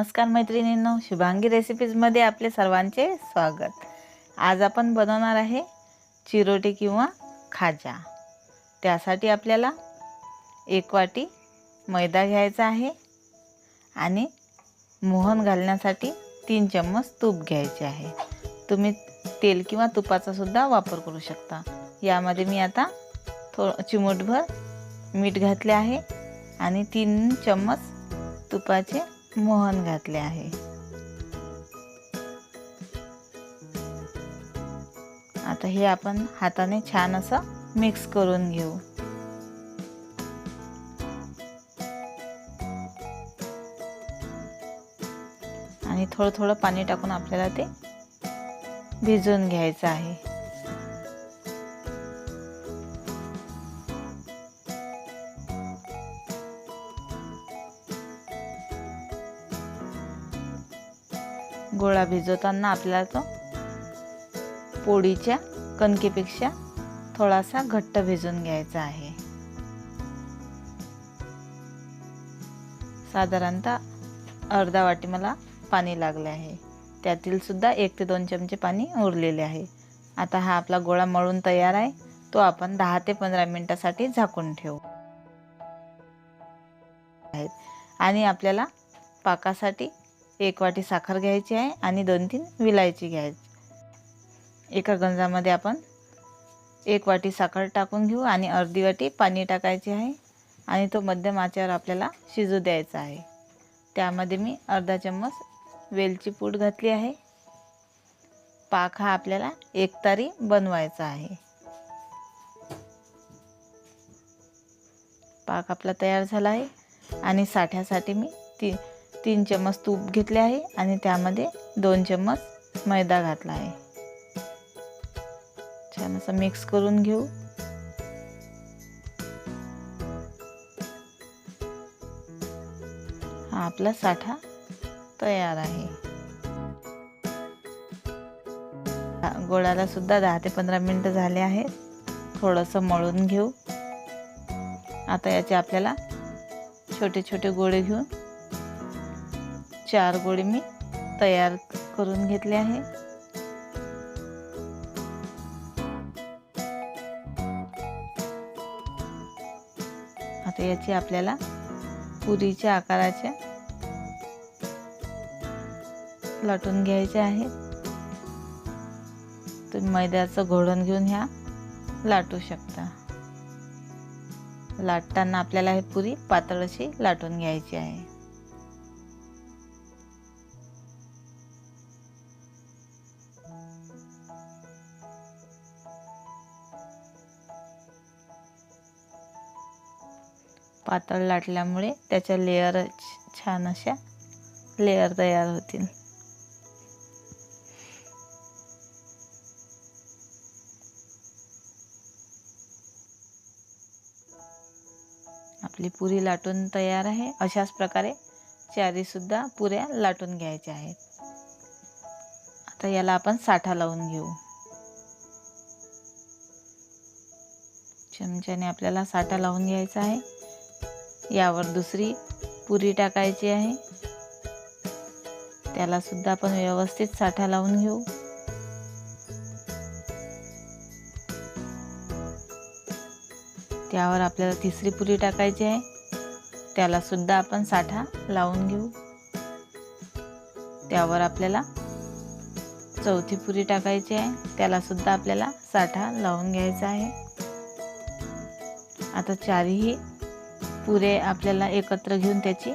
नमस्कार मैत्रिणींनो शुभांगी रेसिपीजमध्ये आपले सर्वांचे स्वागत. आज आपण बनवणार आहे चिरोटे किंवा खाजा. त्यासाठी आपल्याला एक वाटी मैदा घ्यायचा आहे आणि मोहन घालण्यासाठी तीन चम्मच तूप घ्यायचे आहे. तुम्ही तेल किंवा तुपाचा सुद्धा वापर करू शकता. यामध्ये मी आता थो चिमूटभर मीठ घातले आहे आणि तीन चम्मच तुपाचे मोहन घातले आहे. आता हे आपण हाताने छान असं मिक्स करून घेऊ. आणि थोडं थोडं पाणी टाकून आपल्याला ते भिजवून घ्यायचं आहे. गोळा भिजवताना आपल्याला तो पोळीच्या कणकेपेक्षा थोडासा घट्ट भिजून घ्यायचा आहे. साधारणतः अर्धा वाटी मला पाणी लागले आहे. त्यातील सुद्धा एक ते दोन चमचे पाणी उरलेले आहे. आता हा आपला गोळा मळून तयार आहे. तो आपण दहा ते पंधरा मिनटासाठी झाकून ठेवू. आहेत. आणि आपल्याला पाकासाठी एक वाटी साखर घ्यायची आहे आणि दोन तीन विलायची घ्यायची. एका गंजामध्ये आपण एक वाटी साखर टाकून घेऊ आणि अर्धी वाटी पाणी टाकायचे आहे आणि तो मध्यम आचेवर आपल्याला शिजू द्यायचा आहे. त्यामध्ये मी अर्धा चम्मच वेलची पूड घातली आहे. पाक हा आपल्याला एकतारी बनवायचा आहे. पाक आपला तयार झाला आहे आणि साठ्यासाठी मी ती तीन चम्मच तूप घेतले आहे आणि त्यामध्ये दोन चम्मच मैदा घातला आहे. छान असं मिक्स करून घेऊ. हा आपला साठा तयार आहे. गोळाला सुद्धा दहा ते पंधरा मिनटं झाले आहेत. थोडंसं मळून घेऊ. आता याचे आपल्याला छोटे छोटे गोळे घेऊन चार गोळे मी तयार करून घेतले आहे. आता याची आपल्याला पुरीच्या आकाराच्या लाटून घ्यायचे आहे. तुम्ही मैद्याचं घोळण घेऊन ह्या लाटू शकता. लाटताना आपल्याला हे पुरी पातळ अशी लाटून घ्यायची आहे. पातळ लाटल्यामुळे त्याच्या लेअर छान अशा लेअर तयार होतील. आपली पुरी लाटून तयार आहे. अशाच प्रकारे चारीसुद्धा पुऱ्या लाटून घ्यायच्या आहेत. आता याला आपण साठा लावून घेऊ. चमच्याने आपल्याला साठा लावून घ्यायचा आहे. यावर दुसरी पुरी टाकायची आहे. त्याला सुद्धा आपण व्यवस्थित साठा लावून घेऊ. त्यावर आपल्याला तिसरी पुरी टाकायची आहे. त्याला सुद्धा आपण साठा लावून घेऊ. त्यावर आपल्याला चौथी पुरी टाकायची आहे. त्याला सुद्धा आपल्याला साठा लावून घ्यायचा आहे. आता चारही पुरे आपल्याला एकत्र घेऊन त्याची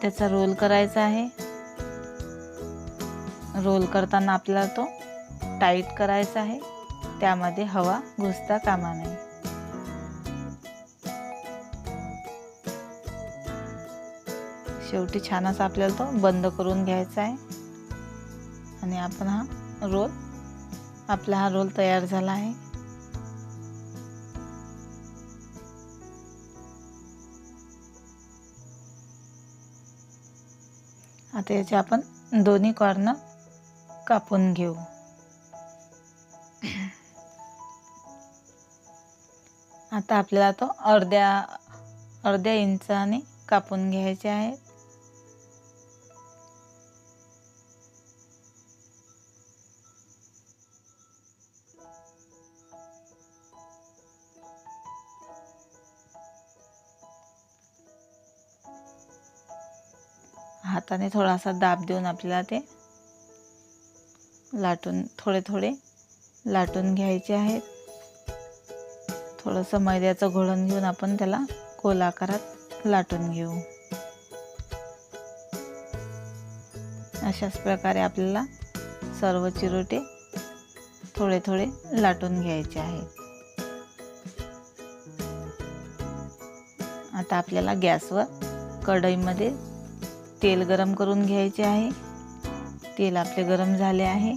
त्याचा रोल करायचा आहे. रोल करताना आपल्याला तो टाईट करायचा आहे. त्यामध्ये हवा घुसता कामा नये. शेवटी छान असा आपल्याला तो बंद करून घ्यायचा आहे. आणि आपण हा रोल आपला हा रोल तयार झाला आहे. आता याचे आपण दोन्ही कॉर्न कापून घेऊ. आता आपल्याला तो अर्ध्या अर्ध्या इंचाने कापून घ्यायचे आहेत. हाताने थोडासा दाब देऊन आपल्याला ते लाटून थोडे थोडे लाटून घ्यायचे आहेत. थोडंसं मैद्याचं घोळण घेऊन आपण त्याला गोलाकारात लाटून घेऊ. अशाच प्रकारे आपल्याला सर्व चिरोटे थोडे थोडे लाटून घ्यायचे आहेत. आता आपल्याला गॅसवर कढईमध्ये तेल गरम करून घ्यायचे आहे. तेल आपले गरम झाले आहे.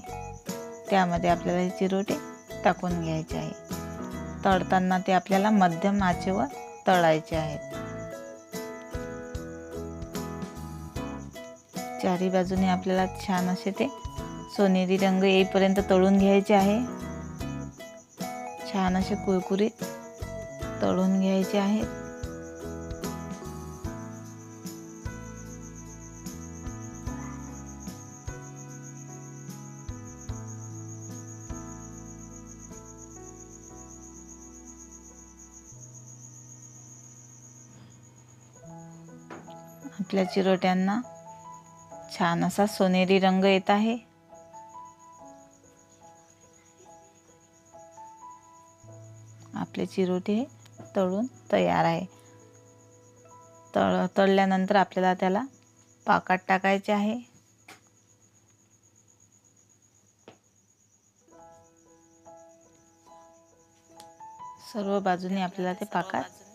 त्यामध्ये आपल्याला हे चिरोटे टाकून घ्यायचे आहे. तळताना ते आपल्याला मध्यम आचेवर तळायचे आहेत. चारी बाजूने आपल्याला छान असे ते सोनेरी रंग येईपर्यंत तळून घ्यायचे आहे. छान असे कुरकुरीत तळून घ्यायचे आहेत. आपल्या चिरोट्यांना छान असा सोनेरी रंग येत आहे. आपले चिरोटे हे तळून तयार आहे. तळ तळल्यानंतर आपल्याला त्याला पाकात टाकायचे आहे. सर्व बाजूने आपल्याला ते पाकात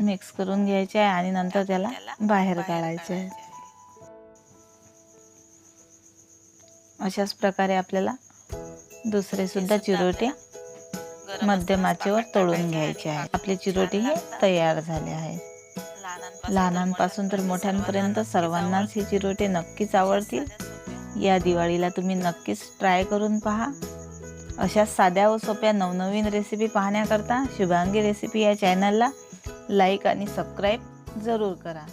मिक्स करून घ्यायचे आहे आणि नंतर त्याला बाहेर काढायचे आहे. अशाच प्रकारे आपल्याला दुसरे सुद्धा चिरोटे मध्यम आचेवर तळून घ्यायचे आहे आपले चिरोटे हे तयार झाले आहेत. लहानांपासून तर मोठ्यांपर्यंत सर्वांनाच हे चिरोटे नक्कीच आवडतील. या दिवाळीला तुम्ही नक्कीच ट्राय करून पहा. अशा साध्या व सोप्या नवनवीन रेसिपी पाहण्याकरता शुभांगी रेसिपी या चॅनलला लाईक आणि सबस्क्राईब जरूर करा.